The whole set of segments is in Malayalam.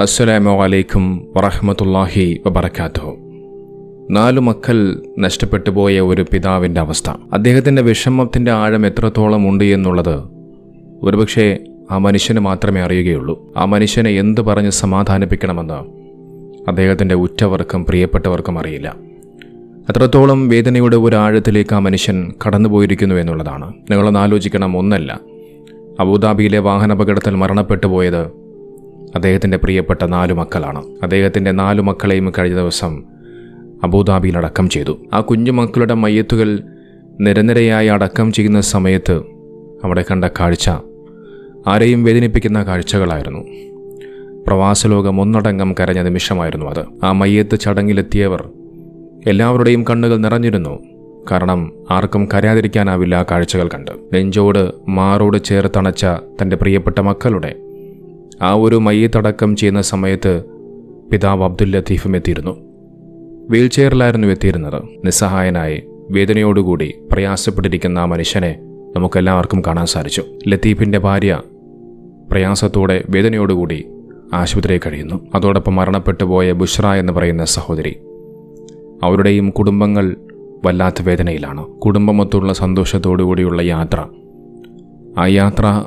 അസ്സലാമു അലൈക്കും വറഹമത്തല്ലാഹി വബർക്കാത്തു നാലു മക്കൾ നഷ്ടപ്പെട്ടു പോയ ഒരു പിതാവിന്റെ അവസ്ഥ. അദ്ദേഹത്തിന്റെ വിഷമത്തിന്റെ ആഴം എത്രത്തോളം ഉണ്ട് എന്നുള്ളത് ഒരുപക്ഷെ ആ മനുഷ്യന് മാത്രമേ അറിയുകയുള്ളൂ. ആ മനുഷ്യനെ എന്ത് പറഞ്ഞ് സമാധാനിപ്പിക്കണമെന്ന് അദ്ദേഹത്തിന്റെ ഉറ്റവർക്കും പ്രിയപ്പെട്ടവർക്കും അറിയില്ല. അത്രത്തോളം വേദനയുടെ ഒരു ആഴത്തിലേക്ക് ആ മനുഷ്യൻ കടന്നുപോയിരിക്കുന്നു എന്നുള്ളതാണ്. നിങ്ങളൊന്ന് ആലോചിക്കണം. ഒന്നല്ല അബുദാബിയിലെ വാഹനാപകടത്തിൽ മരണപ്പെട്ടു പോയത് അദ്ദേഹത്തിന്റെ പ്രിയപ്പെട്ട നാലു മക്കളാണ്. അദ്ദേഹത്തിന്റെ നാലു മക്കളെയും കഴിഞ്ഞ ദിവസം അബുദാബിയിൽ അടക്കം ചെയ്തു. ആ കുഞ്ഞു മക്കളുടെ മയ്യത്തുകൾ നിരനിരയായി അടക്കം ചെയ്യുന്ന സമയത്ത് അവിടെ കണ്ട കാഴ്ച ആരെയും വേദനിപ്പിക്കുന്ന കാഴ്ചകളായിരുന്നു. പ്രവാസലോകം ഒന്നടങ്കം കരഞ്ഞ നിമിഷമായിരുന്നു അത്. ആ മയ്യത്ത് ചടങ്ങിലെത്തിയവർ എല്ലാവരുടെയും കണ്ണുകൾ നിറഞ്ഞിരുന്നു. കാരണം ആർക്കും കരയാതിരിക്കാനാവില്ല ആ കാഴ്ചകൾ കണ്ട്. നെഞ്ചോട് മാറോട് ചേർത്തണച്ച തന്റെ പ്രിയപ്പെട്ട മക്കളുടെ ആ ഒരു മയ്യത്തടക്കം ചെയ്യുന്ന സമയത്ത് പിതാവ് അബ്ദുൽ ലത്തീഫും എത്തിയിരുന്നു. വീൽ ചെയറിലായിരുന്നു എത്തിയിരുന്നത്. നിസ്സഹായനായി വേദനയോടുകൂടി പ്രയാസപ്പെട്ടിരിക്കുന്ന ആ മനുഷ്യനെ നമുക്കെല്ലാവർക്കും കാണാൻ സാധിച്ചു. ലത്തീഫിന്റെ ഭാര്യ പ്രയാസത്തോടെ വേദനയോടുകൂടി ആശുപത്രിയിൽ കഴിയുന്നു. അതോടൊപ്പം മരണപ്പെട്ടു പോയ ബുഷ്ര എന്ന് പറയുന്ന സഹോദരി അവരുടെയും കുടുംബങ്ങൾ വല്ലാത്ത വേദനയിലാണ്. കുടുംബമൊത്തുള്ള സന്തോഷത്തോടു കൂടിയുള്ള യാത്ര. ആ യാത്ര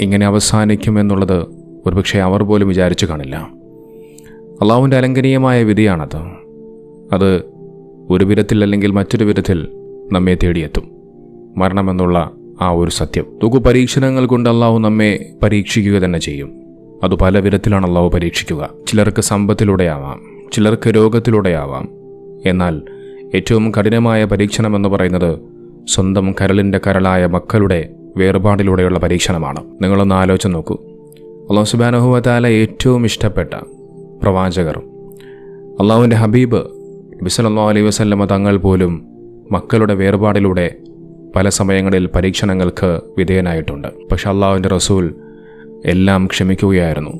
ഇങ്ങനെ അവസാനിക്കുമെന്നുള്ളത് ഒരുപക്ഷെ അവർ പോലും വിചാരിച്ചു കാണില്ല. അള്ളാഹുവിന്റെ അലങ്കനീയമായ വിധിയാണത്. അത് ഒരു വിധത്തിൽ അല്ലെങ്കിൽ മറ്റൊരു വിധത്തിൽ നമ്മെ തേടിയെത്തും. മരണമെന്നുള്ള ആ ഒരു സത്യം. നോക്കൂ പരീക്ഷണങ്ങൾ കൊണ്ട് അള്ളാഹു നമ്മെ പരീക്ഷിക്കുക തന്നെ ചെയ്യും. അത് പല വിധത്തിലാണ് അള്ളാഹു പരീക്ഷിക്കുക. ചിലർക്ക് സമ്പത്തിലൂടെയാവാം ചിലർക്ക് രോഗത്തിലൂടെയാവാം. എന്നാൽ ഏറ്റവും കഠിനമായ പരീക്ഷണം എന്ന് പറയുന്നത് സ്വന്തം കരളിന്റെ കരളായ മക്കളുടെ വേർപാടിലൂടെയുള്ള പരീക്ഷണമാണ്. നിങ്ങളൊന്ന് ആലോചിച്ച് നോക്കൂ. അള്ളാഹു സുബാനഹുവത്താല ഏറ്റവും ഇഷ്ടപ്പെട്ട പ്രവാചകർ. അള്ളാഹുവിന്റെ ഹബീബ് ബിസലല്ലാ അലൈ വസല്ലമ തങ്ങൾ പോലും മക്കളുടെ വേർപാടിലൂടെ പല സമയങ്ങളിൽ പരീക്ഷണങ്ങൾക്ക് വിധേയനായിട്ടുണ്ട്. പക്ഷെ അള്ളാഹുവിന്റെ റസൂൽ എല്ലാം ക്ഷമിക്കുകയായിരുന്നു.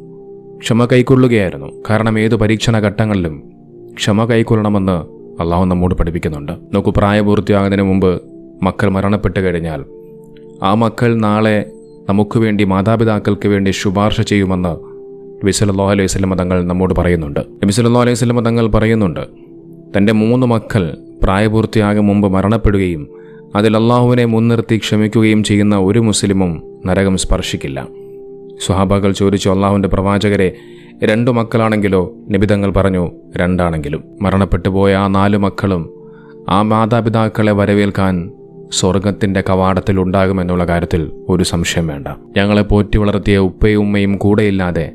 ക്ഷമ കൈക്കൊള്ളുകയായിരുന്നു. കാരണം ഏത് പരീക്ഷണ ഘട്ടങ്ങളിലും ക്ഷമ കൈക്കൊള്ളണമെന്ന് അള്ളാഹു നമ്മോട് പഠിപ്പിക്കുന്നുണ്ട്. നോക്കൂ പ്രായപൂർത്തിയാകുന്നതിന് മുമ്പ് മക്കൾ മരണപ്പെട്ട് കഴിഞ്ഞാൽ ആ മക്കൾ നാളെ നമുക്ക് വേണ്ടി മാതാപിതാക്കൾക്ക് വേണ്ടി ശുപാർശ ചെയ്യുമെന്ന് നബി സല്ലല്ലാഹു അലൈഹി വസല്ലമ തങ്ങൾ നമ്മോട് പറയുന്നുണ്ട്. നബി സല്ലാ അലൈഹി വസല്ലമ തങ്ങൾ പറയുന്നുണ്ട് തന്റെ മൂന്ന് മക്കൾ പ്രായപൂർത്തിയാകും മുമ്പ് മരണപ്പെടുകയും അതിൽ അള്ളാഹുവിനെ മുൻനിർത്തി ക്ഷമിക്കുകയും ചെയ്യുന്ന ഒരു മുസ്ലിമും നരകം സ്പർശിക്കില്ല. സുഹാബകൾ ചോദിച്ചു അള്ളാഹുവിന്റെ പ്രവാചകരെ രണ്ടു മക്കളാണെങ്കിലോ? നിബിതങ്ങൾ പറഞ്ഞു രണ്ടാണെങ്കിലും. മരണപ്പെട്ടു പോയ ആ നാല് മക്കളും ആ മാതാപിതാക്കളെ വരവേൽക്കാൻ സ്വർഗത്തിന്റെ കവാടത്തിൽ ഉണ്ടാകുമെന്നുള്ള കാര്യത്തിൽ ഒരു സംശയം വേണ്ട. ഞങ്ങളെ പോറ്റി വളർത്തിയ ഉപ്പയും ഉമ്മയും കൂടെയില്ലാതെ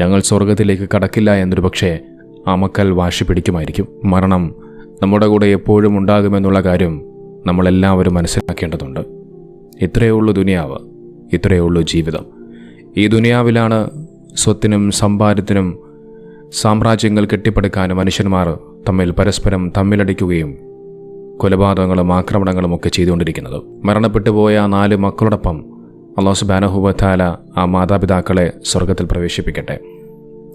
ഞങ്ങൾ സ്വർഗത്തിലേക്ക് കടക്കില്ല എന്നൊരു പക്ഷേ അമക്കൽ വാശി പിടിക്കുമായിരിക്കും. മരണം നമ്മുടെ കൂടെ എപ്പോഴും ഉണ്ടാകുമെന്നുള്ള കാര്യം നമ്മളെല്ലാവരും മനസ്സിലാക്കേണ്ടതുണ്ട്. ഇത്രയേ ഉള്ളൂ ദുനിയാവ് ഇത്രയേ ഉള്ളൂ ജീവിതം. ഈ ദുനിയാവിലാണ് സ്വത്തിനും സമ്പാദ്യത്തിനും സാമ്രാജ്യങ്ങൾ കെട്ടിപ്പടുക്കാനും മനുഷ്യന്മാർ തമ്മിൽ പരസ്പരം തമ്മിലടിക്കുകയും കൊലപാതകങ്ങളും ആക്രമണങ്ങളും ഒക്കെ ചെയ്തുകൊണ്ടിരിക്കുന്നത്. മരണപ്പെട്ടു പോയ ആ നാല് മക്കളോടൊപ്പം അള്ളാഹു സുബാനഹുബത്താല ആ മാതാപിതാക്കളെ സ്വർഗത്തിൽ പ്രവേശിപ്പിക്കട്ടെ.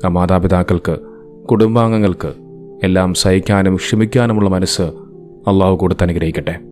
ആ മാതാപിതാക്കൾക്ക് കുടുംബാംഗങ്ങൾക്ക് എല്ലാം സഹിക്കാനും ക്ഷമിക്കാനുമുള്ള മനസ്സ് അള്ളാഹു കൊടുത്ത് അനുഗ്രഹിക്കട്ടെ.